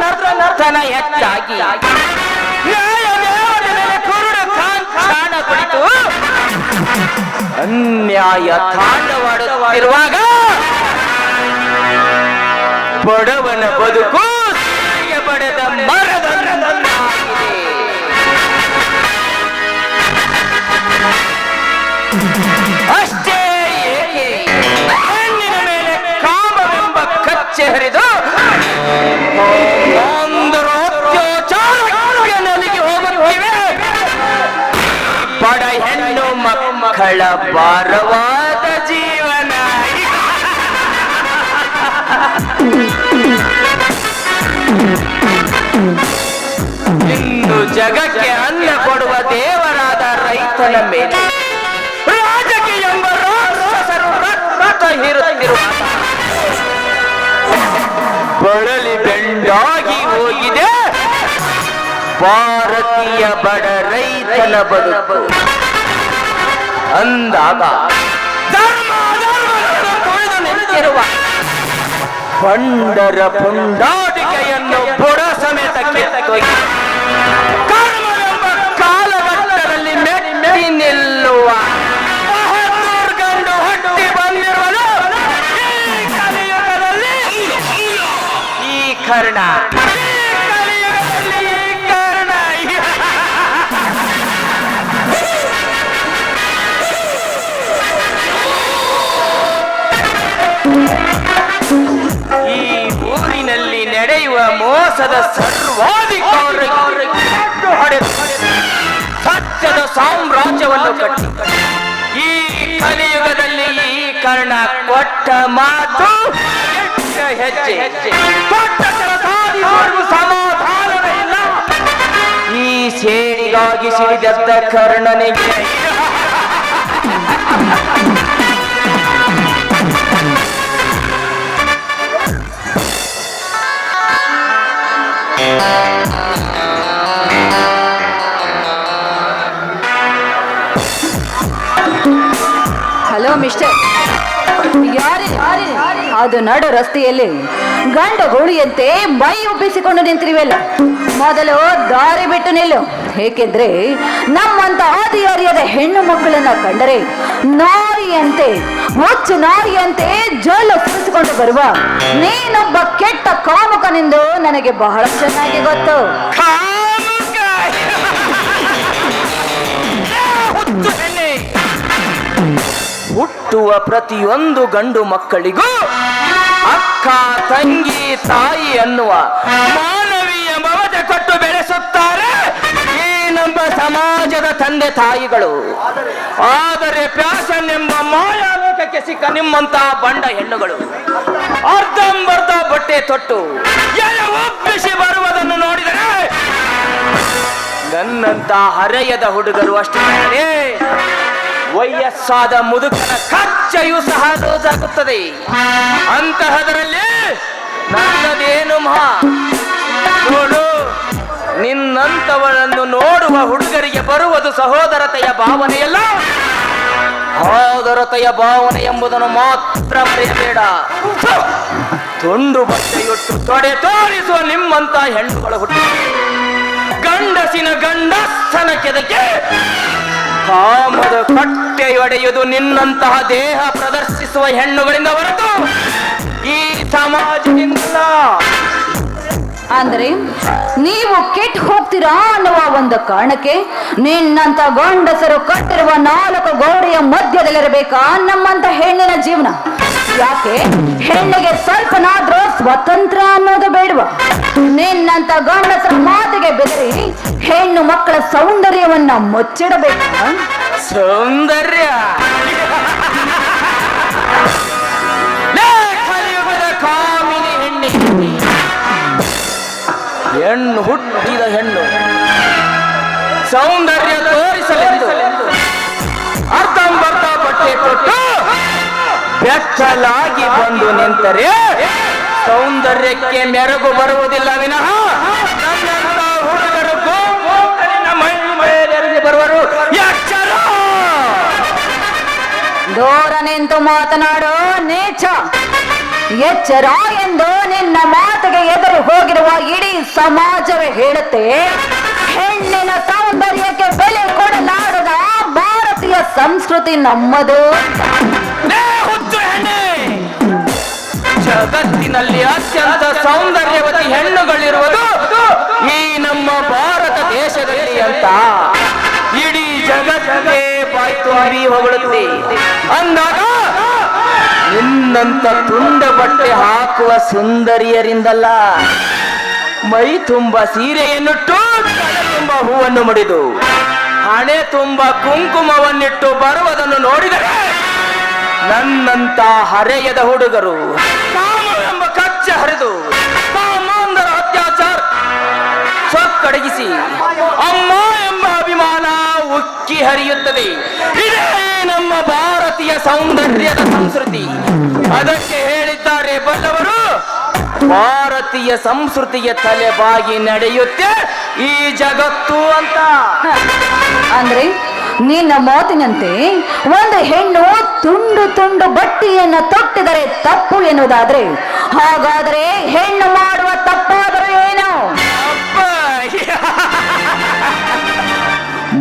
ನರ್ತ ನರ್ತನ ಹೆಚ್ಚಾಗಿ. ಅನ್ಯಾಯ ತಾಂಡವಾಡುತ್ತಿರುವಾಗ ಬಡವನ ಬದುಕು ಮಕ್ಕಳ ಭಾರವಾದ ಜೀವನ. ಇಂದು ಜಗಕ್ಕೆ ಅನ್ನ ಕೊಡುವ ದೇವರಾದ ರೈತನ ಮೇಲೆ ರಾಜಕೀಯ ಎಂಬ ರಾಕ್ಷಸರು ರಕ್ತ ಹೀರುತ್ತಿರುವ ಬಳಲಿ ಬೆಂಡಾಗಿ ಹೋಗಿದೆ. ಭಾರತೀಯ ಬಡ ರೈತನ ಬದುಕು. ಅಂದಾಗ. ಧರ್ಮ ಪಂಡರ ಪುಂಡಾಟಿಕೆಯನ್ನು ಬುಡ ಸಮೇತ ಕಾಲವಟ್ಟದಲ್ಲಿ ಮೆಟ್ಟಿ ನಿಲ್ಲುವ ಹುಟ್ಟಿ ಬಂದಿರುವನು ಈ ಕರ್ಣ. ನಡೆಯುವ ಮೋಸದ ಸರ್ವಾಧಿಕಾರಿ ಹೊಡೆದು ಸತ್ಯದ ಸಾಮ್ರಾಜ್ಯವನ್ನು ಕಟ್ಟಿ. ಈ ಕಲಿಯುಗದಲ್ಲಿ ಈ ಕರ್ಣ ಕೊಟ್ಟ ಮಾತು ಹೆಜ್ಜೆ ಕೊಟ್ಟ ಸಮಾಧಾನವೇ ಇಲ್ಲ. ಈ ಸೇಡಿಗಾಗಿ ಸಿಡಿದದ್ದ ಕರ್ಣನಿಗೆ ಹಲೋ ಮಿಸ್ಟರ್. ಅದು ನಡು ರಸ್ತೆಯಲ್ಲಿ ಗಂಡ ಗುಳಿಯಂತೆ ಮೈ ಉಬ್ಬಿಸಿಕೊಂಡು ನಿಂತಿರುವೆಲ್ಲ. ಮೊದಲು ದಾರಿ ಬಿಟ್ಟು ನಿಲ್ಲು. ಏಕೆಂದ್ರೆ ನಮ್ಮಂತ ಆದಿಯಾರಿಯಾದ ಹೆಣ್ಣು ಮಕ್ಕಳನ್ನ ಕಂಡರೆ ನಾರಿಯಂತೆ ಹುಚ್ಚು ನಾರಿಯಂತೆ ಜೋಲು ಸುರಿಸಿಕೊಂಡು ಬರುವ. ನೀನೊಬ್ಬ ಕೆಟ್ಟ ಕಾಮುಕನೆಂದು ನನಗೆ ಬಹಳ ಚೆನ್ನಾಗಿ ಗೊತ್ತು. ಹುಟ್ಟುವ ಪ್ರತಿಯೊಂದು ಗಂಡು ಮಕ್ಕಳಿಗೂ ಅಕ್ಕ, ತಂಗಿ, ತಾಯಿ ಅನ್ನುವ ಮಾನವೀಯ ಮಮತೆ ಕೊಟ್ಟು ನಮ್ಮ ಸಮಾಜದ ತಂದೆ ತಾಯಿಗಳು. ಆದರೆ ಪ್ಯಾಶನ್ ಎಂಬ ಮಾಯಾಲೋಕಕ್ಕೆ ಸಿಕ್ಕ ನಿಮ್ಮಂತಹ ಬಂಡ ಹೆಣ್ಣುಗಳು. ಅರ್ಧಂಬರ್ಧ ಬಟ್ಟೆ ತೊಟ್ಟು ಎಲೆ ಒಪ್ಪಿಸಿ ಬರುವುದನ್ನು ನೋಡಿದರೆ ನನ್ನಂತ ಹರೆಯದ ಹುಡುಗರು ಅಷ್ಟೇ ವಯಸ್ಸಾದ ಮುದುಕನ ಕಚ್ಚೆಯು ಸಹ ಲೋಸಾಗುತ್ತದೆ. ಅಂತಹದರಲ್ಲಿ ನನ್ನದೇನು ಮಹಾ? ನೋಡು. ನಿನ್ನಂತವಳನ್ನು ನೋಡುವ ಹುಡುಗರಿಗೆ ಬರುವುದು ಸಹೋದರತೆಯ ಭಾವನೆಯಲ್ಲ? ಸಹೋದರತೆಯ ಭಾವನೆ ಎಂಬುದನ್ನು ಮಾತ್ರ ಮರೆಯಬೇಡ. ತುಂಡು ಬಟ್ಟೆಯೊಟ್ಟು ತೊಡೆ ತೋರಿಸುವ ನಿಮ್ಮಂತ ಹೆಣ್ಣುಗಳು ಹುಟ್ಟು. ಗಂಡಸಿನ ಗಂಡಸ್ಥನ ಕೆದಕ್ಕೆ ಕಾಮದ ಕಟ್ಟೆಯೊಡೆಯುವುದು ನಿನ್ನಂತಹ ದೇಹ ಪ್ರದರ್ಶಿಸುವ ಹೆಣ್ಣುಗಳಿಂದ ಹೊರತು ಈ ಸಮಾಜದಿಂದ ಅಂದ್ರೆ, ನೀವು ಕೆಟ್ಟು ಹೋಗ್ತೀರಾ ಅನ್ನುವ ಒಂದು ಕಾರಣಕ್ಕೆ ನಿನ್ನಂತ ಗಂಡಸರು ಕಟ್ಟಿರುವ ನಾಲ್ಕು ಗೋಡೆಯ ಮಧ್ಯದಲ್ಲಿರಬೇಕಾ ನಮ್ಮಂತ ಹೆಣ್ಣಿನ ಜೀವನ? ಯಾಕೆ? ಹೆಣ್ಣಿಗೆ ಸ್ವಲ್ಪನಾದ್ರೂ ಸ್ವತಂತ್ರ ಅನ್ನೋದು ಬೇಡವ? ನಿನ್ನಂತ ಗಂಡಸರ ಮಾತಿಗೆ ಬೆದರಿ ಹೆಣ್ಣು ಮಕ್ಕಳ ಸೌಂದರ್ಯವನ್ನ ಮುಚ್ಚಿಡಬೇಕಾ. ಸೌಂದರ್ಯ. ಹೆಣ್ಣು ಹುಟ್ಟಿದ ಹೆಣ್ಣು. ಸೌಂದರ್ಯ ತೋರಿಸಲೆಂದು ಅರ್ಧಂಬರ್ಧ ಬಟ್ಟೆ ಕೊಟ್ಟು ಬೆಚ್ಚಲಾಗಿ ಬಂದು ನಿಂತರೆ ಸೌಂದರ್ಯಕ್ಕೆ ಮೆರಗು ಬರುವುದಿಲ್ಲ ವಿನಃ ಬರುವರು. ದೂರ ನಿಂತು ಮಾತನಾಡೋ ನೀಚ, ಎಚ್ಚರ ಎಂದು ನಿನ್ನ ಮಾತಿಗೆ ಎದುರು ಹೋಗಿರುವ ಸಮಾಜವೇ ಹೇಳುತ್ತೆ, ಹೆಣ್ಣಿನ ಸೌಂದರ್ಯಕ್ಕೆ ಬೆಲೆ ಕೊಡಲಾಡದ ಭಾರತೀಯ ಸಂಸ್ಕೃತಿ ನಮ್ಮದು! ಜಗತ್ತಿನಲ್ಲಿ ಅತ್ಯಂತ ಸೌಂದರ್ಯವತಿ ಹೆಣ್ಣುಗಳಿರುವುದು ಈ ನಮ್ಮ ಭಾರತ ದೇಶದಲ್ಲಿ ಅಂತ. ಇಡೀ ಜಗತ್ತೇ ಬಾಯಿ ತುಂಬಿ ಹೊಗಳುತ್ತೆ. ಅಂದಾಗ ನಿನ್ನಂತ ತುಂಡ ಬಟ್ಟೆ ಹಾಕುವ ಸುಂದರಿಯರಿಂದಲ್ಲ ಮೈ ತುಂಬ ಸೀರೆಯನ್ನುಟ್ಟು ತುಂಬ ಹೂವನ್ನು ಮುಡಿದು, ಹಣೆ ತುಂಬ ಕುಂಕುಮವನ್ನಿಟ್ಟು ಬರುವುದನ್ನು ನೋಡಿದರೆ ನನ್ನಂತ ಹರೆಯದ ಹುಡುಗರು ಎಂಬ ಕಚ್ಚೆ ಹರಿದು ಕಾಮಾಂಧರ ಅತ್ಯಾಚಾರ ಸೊಕ್ಕಡಗಿಸಿ ಅಮ್ಮ ಎಂಬ ಅಭಿಮಾನ ಉಕ್ಕಿ ಹರಿಯುತ್ತದೆ. ಇದೇ ನಮ್ಮ ಭಾರತೀಯ ಸೌಂದರ್ಯದ ಸಂಸ್ಕೃತಿ. ಅದಕ್ಕೆ ಹೇಳಿದ್ದಾರೆ ಬಂದವರು. ಭಾರತೀಯ ಸಂಸ್ಕೃತಿಗೆ ತಲೆಬಾಗಿ ನಡೆಯುತ್ತೆ ಈ ಜಗತ್ತು ಅಂತ. ಅಂದ್ರೆ ನಿನ್ನ ಮಾತಿನಂತೆ ಒಂದು ಹೆಣ್ಣು ತುಂಡು ತುಂಡು ಬಟ್ಟೆಯನ್ನು ತೊಟ್ಟಿದರೆ ತಪ್ಪು ಎನ್ನುವುದಾದ್ರೆ ಹಾಗಾದ್ರೆ ಹೆಣ್ಣು ಮಾಡುವ ತಪ್ಪಾದರೂ ಏನು?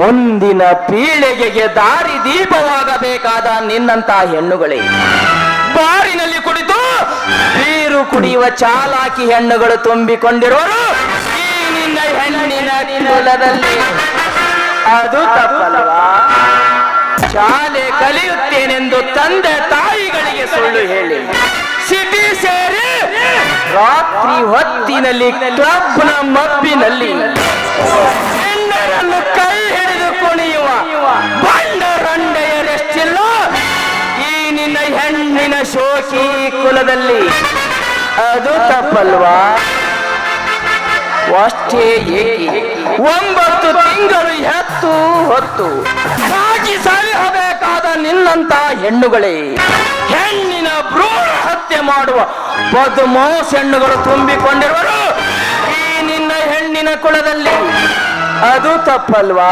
ಮುಂದಿನ ಪೀಳಿಗೆಗೆ ದಾರಿ ದೀಪವಾಗಬೇಕಾದ ನಿನ್ನಂತ ಹೆಣ್ಣುಗಳೇ ಬಾರಿನಲ್ಲಿ ಬೀರು ಕುಡಿಯುವ ಚಾಲಾಕಿ ಹೆಣ್ಣುಗಳು ನಿನ್ನ ಹೆಣ್ಣಿನ ಅದು ತಪ್ಪಲ್ಲವಾ ಶಾಲೆ ಕಲಿಯುತ್ತೇನೆಂದು ತಂದೆ ತಾಯಿಗಳಿಗೆ ಸುಳ್ಳು ಹೇಳಿ. ಸಿಟಿ ಸೇರಿ ರಾತ್ರಿ ಹೊತ್ತಿನಲ್ಲಿ ಕ್ಲಬ್ನ ಮಬ್ಬಿನಲ್ಲಿ ಕೈ ಹಿಡಿದು ಕುಣಿಯುವ ಬಂಡ ರಂಡೆಯರೆಷ್ಟಿಲ್ಲ ಹೆಣ್ಣಿನ ಶೋಕಿ ಕುಲದಲ್ಲಿ ಅದು ತಪ್ಪಲ್ವಾ? ಅಷ್ಟೇ ಏಕೆ? ಒಂಬತ್ತು ತಿಂಗಳು ಹತ್ತು ಹೊತ್ತು ಸಾಕಿ ಸರಿಹಬೇಕಾದ ನಿನ್ನಂತ ಹೆಣ್ಣುಗಳೇ, ಹೆಣ್ಣಿನ ಭ್ರೂಣ ಹತ್ಯೆ ಮಾಡುವ ಬದುಮೋ ಹೆಣ್ಣುಗಳು ತುಂಬಿಕೊಂಡಿರುವರು ಈ ನಿನ್ನ ಹೆಣ್ಣಿನ ಕುಲದಲ್ಲಿ. ಅದು ತಪ್ಪಲ್ವಾ?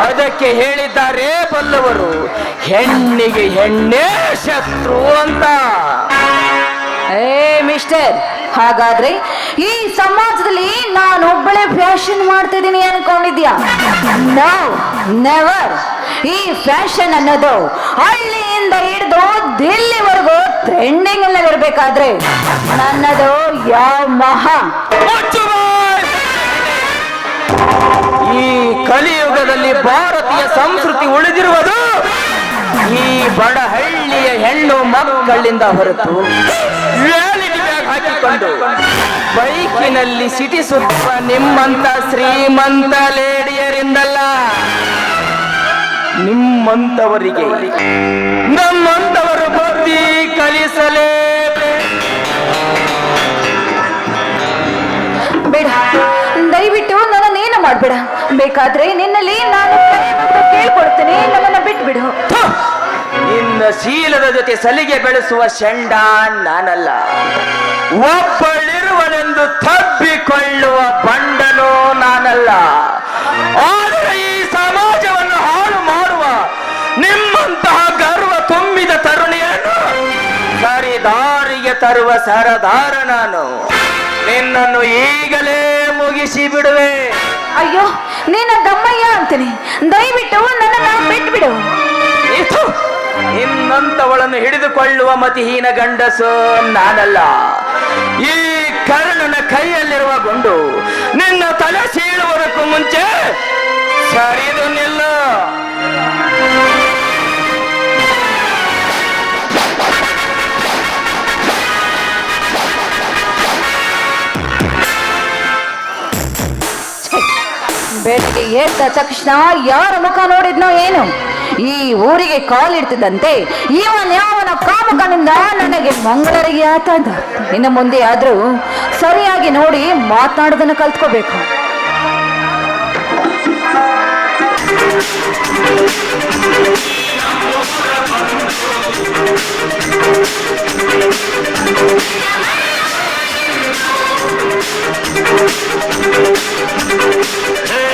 ಅದಕ್ಕೆ ಹೇಳಿದ್ದಾರೆ ಬಲ್ಲವರು ಹೆಣ್ಣಿಗೆ ಹೆಣ್ಣೇ ಶತ್ರು ಅಂತ. ಏ ಮಿಸ್ಟರ್ ಹಾಗಾದ್ರೆ ಈ ಸಮಾಜದಲ್ಲಿ ನಾನು ಒಬ್ಬಳೇ ಫ್ಯಾಷನ್ ಮಾಡ್ತಿದ್ದೀನಿ ಅನ್ಕೊಂಡಿದ್ಯಾ ನೋ ನೆವರ್. ಈ ಫ್ಯಾಷನ್ ಅನ್ನೋದು ಹಳ್ಳಿಯಿಂದ ಹಿಡಿದು ದಿಲ್ಲಿವರೆಗೂ ಟ್ರೆಂಡಿಂಗ್ ಅಲ್ಲಿ ಇರಬೇಕಾದ್ರೆ ನನ್ನದು ಯಾವ ಮಹಾ! ಈ ಕಲಿಯುಗದಲ್ಲಿ ಭಾರತೀಯ ಸಂಸ್ಕೃತಿ ಉಳಿದಿರುವುದು ಈ ಬಡ ಹಳ್ಳಿಯ ಹೆಣ್ಣು ಮಕ್ಕಳಿಂದ ಹೊರತು ಹಾಕಿಕೊಂಡು ಬೈಕಿನಲ್ಲಿ ಸಿಟಿಸುತ್ತ ನಿಮ್ಮಂತ ಶ್ರೀಮಂತ ಲೇಡಿಯರಿಂದಲ್ಲ, ನಿಮ್ಮಂತವರಿಗೆ ನಮ್ಮಂತವರು ಬುದ್ಧಿ ಕಲಿಸಲೇಬೇಕು ಮಾಡಬೇಡ. ಬೇಕಾದ್ರೆ ನಿನ್ನಲ್ಲಿ ನಾನು ಕೇಳ್ಕೊಡ್ತೀನಿ ನಮ್ಮನ್ನ ಬಿಟ್ಬಿಡು! ನಿನ್ನ ಶೀಲದ ಜೊತೆ ಸಲಿಗೆ ಬೆಳೆಸುವ ಶಂಡ ನಾನಲ್ಲ. ಒಬ್ಬಳಿರುವನೆಂದು ತಬ್ಬಿಕೊಳ್ಳುವ ಬಂಡನೋ ನಾನಲ್ಲ. ಆದರೆ ಈ ಸಮಾಜವನ್ನು ಹಾಳು ಮಾಡುವ ನಿಮ್ಮಂತಹ ಗರ್ವ ತುಂಬಿದ ತರುಣಿಯನ್ನು ಸರಿದಾರಿಗೆ ತರುವ ಸರದಾರ ನಾನು. ನಿನ್ನನ್ನು ಈಗಲೇ ಮುಗಿಸಿ ಬಿಡುವೆ ಅಯ್ಯೋ, ನೀನ ದಮ್ಮಯ್ಯ ಅಂತೀನಿ. ದಯವಿಟ್ಟು ನನ್ನ ಬಿಟ್ಟು ಬಿಡು ನಿನ್ನಂತವಳನ್ನು ಹಿಡಿದುಕೊಳ್ಳುವ ಮತಿಹೀನ ಗಂಡಸು ನಾನಲ್ಲ. ಈ ಕರ್ಣನ ಕೈಯಲ್ಲಿರುವ ಗುಂಡು ನಿನ್ನ ತಲೆ ಸೀಳುವುದಕ್ಕೂ ಮುಂಚೆ ಸರಿದು ನಿಲ್ಲ. ಬೆಳಗ್ಗೆ ಎದ್ದ ತಕ್ಷಣ ಯಾರ ಮುಖ ನೋಡಿದ್ನೋ ಏನು? ಈ ಊರಿಗೆ ಕಾಲಿಡ್ತಿದ್ದಂತೆ ಇವನ್ಯಾವನ ಕಾಮುಕನಿಂದ ನನಗೆ ಮಂಗಳರಿಗೆ ಆತಂದ ಇನ್ನು ಮುಂದೆ ಆದರೂ ಸರಿಯಾಗಿ ನೋಡಿ ಮಾತನಾಡೋದನ್ನು ಕಲ್ತ್ಕೋಬೇಕು. Hey!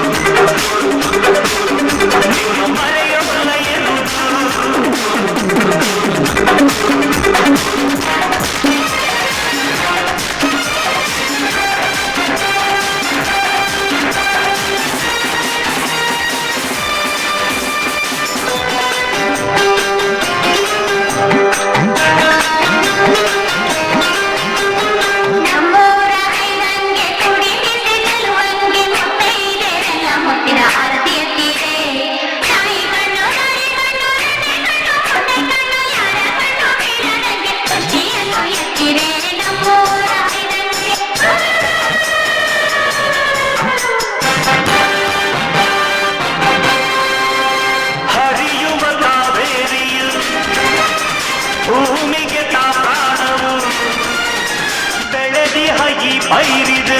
ಪೈರಿದು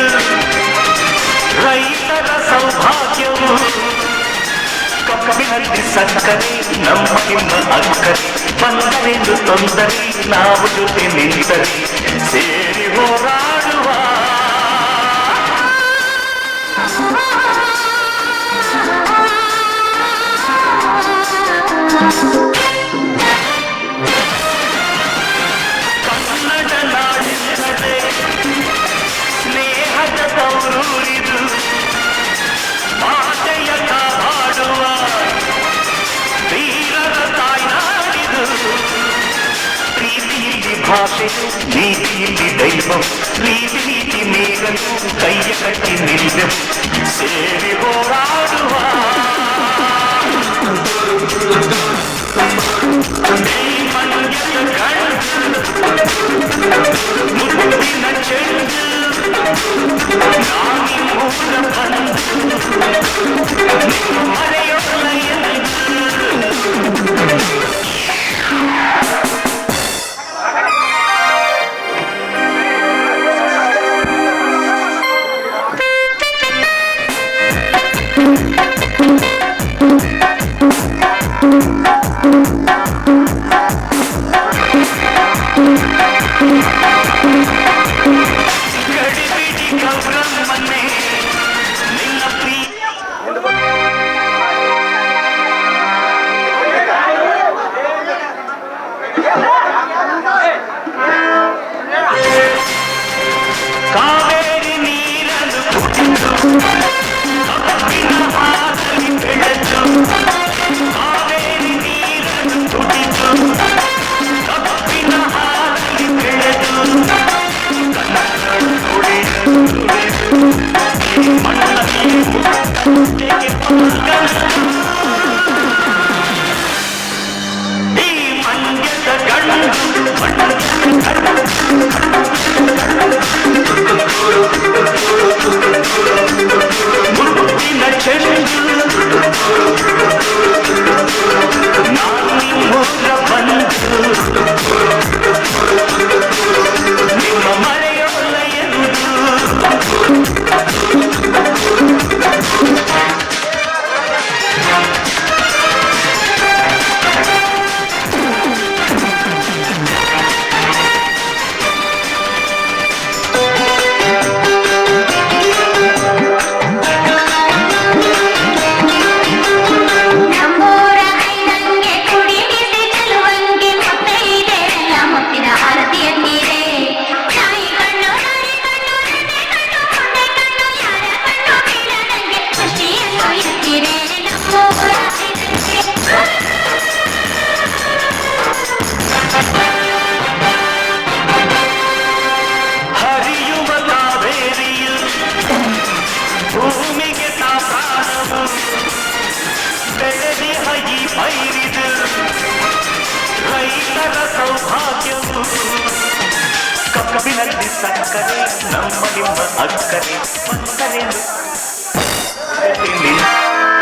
ರೈತರ ಸೌಭಾಗ್ಯವು ಕಬ್ಬಿನಲ್ಲಿ ಸಕ್ಕರೆ ನಮ್ಮ ಕಿನ್ನ ಅಕ್ಕರೆ ಬಂದರೆಂದು ತೊಂದರೆ ನಾವು ಜೊತೆ ನಿಂತರೆ ಸೇರಿ ಹೋರಾ